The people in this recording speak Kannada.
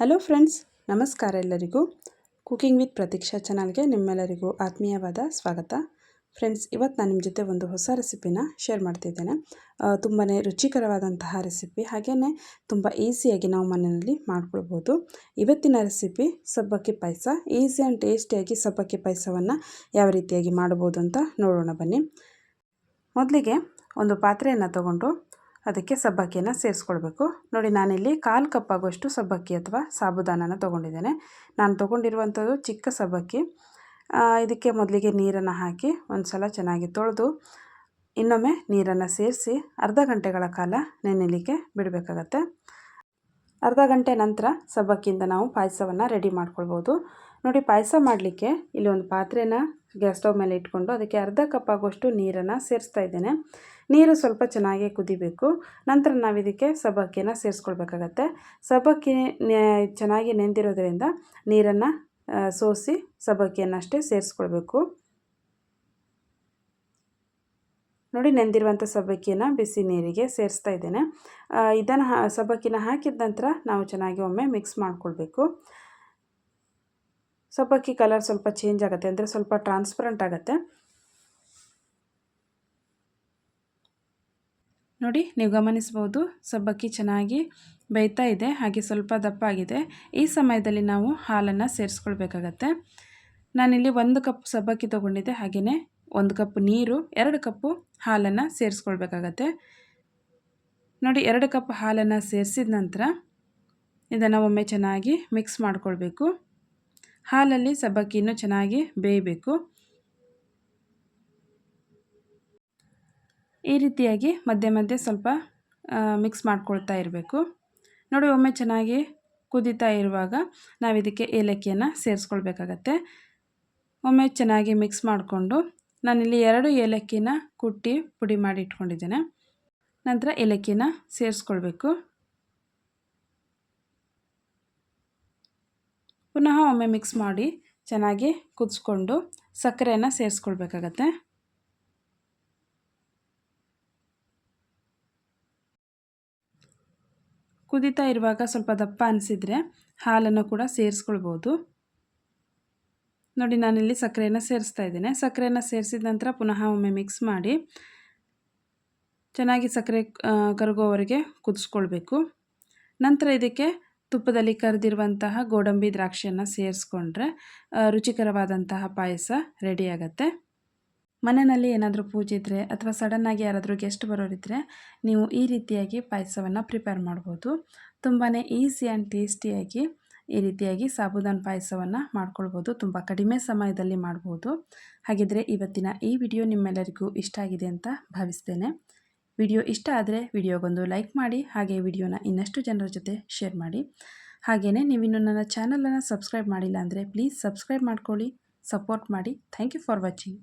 ಹಲೋ ಫ್ರೆಂಡ್ಸ್ ನಮಸ್ಕಾರ ಎಲ್ಲರಿಗೂ. ಕುಕಿಂಗ್ ವಿತ್ ಪ್ರತೀಕ್ಷಾ ಚಾನಲ್ಗೆ ನಿಮ್ಮೆಲ್ಲರಿಗೂ ಆತ್ಮೀಯವಾದ ಸ್ವಾಗತ. ಫ್ರೆಂಡ್ಸ್ ಇವತ್ತು ನಾನು ನಿಮ್ಮ ಜೊತೆ ಒಂದು ಹೊಸ ರೆಸಿಪಿನ ಶೇರ್ ಮಾಡ್ತಿದ್ದೇನೆ ತುಂಬಾ ರುಚಿಕರವಾದಂತಹ ರೆಸಿಪಿ ಹಾಗೆಯೇ ತುಂಬ ಈಸಿಯಾಗಿ ನಾವು ಮನೆಯಲ್ಲಿ ಮಾಡ್ಕೊಳ್ಬೋದು. ಇವತ್ತಿನ ರೆಸಿಪಿ ಸಬ್ಬಕ್ಕಿ ಪಾಯಸ. ಈಸಿ ಆ್ಯಂಡ್ ಟೇಸ್ಟಿಯಾಗಿ ಸಬ್ಬಕ್ಕಿ ಪಾಯಸವನ್ನು ಯಾವ ರೀತಿಯಾಗಿ ಮಾಡ್ಬೋದು ಅಂತ ನೋಡೋಣ ಬನ್ನಿ. ಮೊದಲಿಗೆ ಒಂದು ಪಾತ್ರೆಯನ್ನು ತಗೊಂಡು ಅದಕ್ಕೆ ಸಬ್ಬಕ್ಕಿಯನ್ನು ಸೇರಿಸ್ಕೊಳ್ಬೇಕು. ನೋಡಿ, ನಾನಿಲ್ಲಿ ಕಾಲು ಕಪ್ ಆಗುವಷ್ಟು ಸಬ್ಬಕ್ಕಿ ಅಥವಾ ಸಾಬುದಾನನ ತೊಗೊಂಡಿದ್ದೇನೆ. ನಾನು ತೊಗೊಂಡಿರುವಂಥದ್ದು ಚಿಕ್ಕ ಸಬ್ಬಕ್ಕಿ. ಇದಕ್ಕೆ ಮೊದಲಿಗೆ ನೀರನ್ನು ಹಾಕಿ ಒಂದು ಸಲ ಚೆನ್ನಾಗಿ ತೊಳೆದು, ಇನ್ನೊಮ್ಮೆ ನೀರನ್ನು ಸೇರಿಸಿ ಅರ್ಧ ಗಂಟೆಗಳ ಕಾಲ ನೆನೆಯಲಿಕ್ಕೆ ಬಿಡಬೇಕಾಗತ್ತೆ. ಅರ್ಧ ಗಂಟೆ ನಂತರ ಸಬ್ಬಕ್ಕಿಯಿಂದ ನಾವು ಪಾಯಸವನ್ನು ರೆಡಿ ಮಾಡ್ಕೊಳ್ಬೋದು. ನೋಡಿ ಪಾಯಸ ಮಾಡಲಿಕ್ಕೆ ಇಲ್ಲಿ ಒಂದು ಪಾತ್ರೆನ ಗ್ಯಾಸ್ ಸ್ಟವ್ ಮೇಲೆ ಇಟ್ಕೊಂಡು ಅದಕ್ಕೆ ಅರ್ಧ ಕಪ್ ಆಗುವಷ್ಟು ನೀರನ್ನು ಸೇರಿಸ್ತಾ ಇದ್ದೇನೆ. ನೀರು ಸ್ವಲ್ಪ ಚೆನ್ನಾಗಿ ಕುದಿಬೇಕು. ನಂತರ ನಾವು ಇದಕ್ಕೆ ಸಬ್ಬಕ್ಕಿನ ಸೇರಿಸ್ಕೊಳ್ಬೇಕಾಗತ್ತೆ. ಸಬ್ಬಕ್ಕಿ ಚೆನ್ನಾಗಿ ನೆಂದಿರೋದ್ರಿಂದ ನೀರನ್ನು ಸೋಸಿ ಸಬ್ಬಕ್ಕಿಯನ್ನಷ್ಟೇ ಸೇರಿಸ್ಕೊಳ್ಬೇಕು. ನೋಡಿ ನೆಂದಿರುವಂಥ ಸಬ್ಬಕ್ಕಿಯನ್ನು ಬಿಸಿ ನೀರಿಗೆ ಸೇರಿಸ್ತಾ ಇದ್ದೇನೆ. ಇದನ್ನು ಸಬ್ಬಕ್ಕಿನ ಹಾಕಿದ ನಂತರ ನಾವು ಚೆನ್ನಾಗಿ ಒಮ್ಮೆ ಮಿಕ್ಸ್ ಮಾಡಿಕೊಳ್ಬೇಕು. ಸಬ್ಬಕ್ಕಿ ಕಲರ್ ಸ್ವಲ್ಪ ಚೇಂಜ್ ಆಗುತ್ತೆ. ಅಂದರೆ ಸ್ವಲ್ಪ ಟ್ರಾನ್ಸ್ಪರೆಂಟ್ ಆಗುತ್ತೆ. ನೋಡಿ, ನೀವು ಗಮನಿಸ್ಬೋದು ಸಬ್ಬಕ್ಕಿ ಚೆನ್ನಾಗಿ ಬೇಯ್ತಾ ಇದೆ. ಹಾಗೆ ಸ್ವಲ್ಪ ದಪ್ಪ ಆಗಿದೆ. ಈ ಸಮಯದಲ್ಲಿ ನಾವು ಹಾಲನ್ನು ಸೇರಿಸ್ಕೊಳ್ಬೇಕಾಗತ್ತೆ. ನಾನಿಲ್ಲಿ ಒಂದು ಕಪ್ ಸಬ್ಬಕ್ಕಿ ತೊಗೊಂಡಿದ್ದೆ. ಹಾಗೆಯೇ ಒಂದು ಕಪ್ ನೀರು, ಎರಡು ಕಪ್ಪು ಹಾಲನ್ನು ಸೇರಿಸ್ಕೊಳ್ಬೇಕಾಗತ್ತೆ. ನೋಡಿ, ಎರಡು ಕಪ್ ಹಾಲನ್ನು ಸೇರಿಸಿದ ನಂತರ ಇದನ್ನು ಒಮ್ಮೆ ಚೆನ್ನಾಗಿ ಮಿಕ್ಸ್ ಮಾಡಿಕೊಳ್ಬೇಕು. ಹಾಲಲ್ಲಿ ಸಬ್ಬಕ್ಕಿನೂ ಚೆನ್ನಾಗಿ ಬೇಯಬೇಕು. ಈ ರೀತಿಯಾಗಿ ಮಧ್ಯೆ ಮಧ್ಯೆ ಸ್ವಲ್ಪ ಮಿಕ್ಸ್ ಮಾಡ್ಕೊಳ್ತಾ ಇರಬೇಕು. ನೋಡಿ, ಒಮ್ಮೆ ಚೆನ್ನಾಗಿ ಕುದಿತಾ ಇರುವಾಗ ನಾವು ಇದಕ್ಕೆ ಏಲಕ್ಕಿಯನ್ನು ಸೇರಿಸ್ಕೊಳ್ಬೇಕಾಗತ್ತೆ. ಒಮ್ಮೆ ಚೆನ್ನಾಗಿ ಮಿಕ್ಸ್ ಮಾಡಿಕೊಂಡು ನಾನಿಲ್ಲಿ ಎರಡು ಏಲಕ್ಕಿನ ಕುಟ್ಟಿ ಪುಡಿ ಮಾಡಿ ಇಟ್ಕೊಂಡಿದ್ದೇನೆ. ನಂತರ ಏಲಕ್ಕಿನ ಸೇರಿಸ್ಕೊಳ್ಬೇಕು. ಪುನಃ ಒಮ್ಮೆ ಮಿಕ್ಸ್ ಮಾಡಿ ಚೆನ್ನಾಗಿ ಕುದಿಸ್ಕೊಂಡು ಸಕ್ಕರೆಯನ್ನು ಸೇರಿಸ್ಕೊಳ್ಬೇಕಾಗತ್ತೆ. ಕುದೀತಾ ಇರುವಾಗ ಸ್ವಲ್ಪ ದಪ್ಪ ಅನಿಸಿದರೆ ಹಾಲನ್ನು ಕೂಡ ಸೇರಿಸ್ಕೊಳ್ಬೋದು. ನೋಡಿ, ನಾನಿಲ್ಲಿ ಸಕ್ಕರೆಯನ್ನು ಸೇರಿಸ್ತಾ ಇದ್ದೇನೆ. ಸಕ್ಕರೆಯನ್ನು ಸೇರಿಸಿದ ನಂತರ ಪುನಃ ಒಮ್ಮೆ ಮಿಕ್ಸ್ ಮಾಡಿ ಚೆನ್ನಾಗಿ ಸಕ್ಕರೆ ಕರಗೋವರೆಗೆ ಕುದಿಸ್ಕೊಳ್ಬೇಕು. ನಂತರ ಇದಕ್ಕೆ ತುಪ್ಪದಲ್ಲಿ ಕರೆದಿರುವಂತಹ ಗೋಡಂಬಿ ದ್ರಾಕ್ಷಿಯನ್ನು ಸೇರಿಸ್ಕೊಂಡ್ರೆ ರುಚಿಕರವಾದಂತಹ ಪಾಯಸ ರೆಡಿಯಾಗತ್ತೆ ಮನೆಯಲ್ಲಿ ಏನಾದರೂ ಪೂಜೆ ಇದ್ದರೆ ಅಥವಾ ಸಡನ್ನಾಗಿ ಯಾರಾದರೂ ಗೆಸ್ಟ್ ಬರೋರಿದ್ದರೆ ನೀವು ಈ ರೀತಿಯಾಗಿ ಪಾಯಸವನ್ನು ಪ್ರಿಪೇರ್ ಮಾಡ್ಬೋದು. ತುಂಬಾ ಈಸಿ ಆ್ಯಂಡ್ ಟೇಸ್ಟಿಯಾಗಿ ಈ ರೀತಿಯಾಗಿ ಸಾಬುದಾನ ಪಾಯಸವನ್ನು ಮಾಡ್ಕೊಳ್ಬೋದು. ತುಂಬ ಕಡಿಮೆ ಸಮಯದಲ್ಲಿ ಮಾಡ್ಬೋದು. ಹಾಗಿದ್ರೆ ಇವತ್ತಿನ ಈ ವಿಡಿಯೋ ನಿಮ್ಮೆಲ್ಲರಿಗೂ ಇಷ್ಟ ಆಗಿದೆ ಅಂತ ಭಾವಿಸ್ತೇನೆ. ವಿಡಿಯೋ ಇಷ್ಟ ಆದರೆ ವಿಡಿಯೋಗೊಂದು ಲೈಕ್ ಮಾಡಿ, ಹಾಗೆ ವಿಡಿಯೋನ ಇನ್ನಷ್ಟು ಜನರ ಜೊತೆ ಶೇರ್ ಮಾಡಿ. ಹಾಗೆಯೇ ನೀವಿನ್ನು ನನ್ನ ಚಾನಲನ್ನು ಸಬ್ಸ್ಕ್ರೈಬ್ ಮಾಡಿಲ್ಲ ಅಂದರೆ ಪ್ಲೀಸ್ ಸಬ್ಸ್ಕ್ರೈಬ್ ಮಾಡ್ಕೊಳ್ಳಿ, ಸಪೋರ್ಟ್ ಮಾಡಿ. Thank you for watching.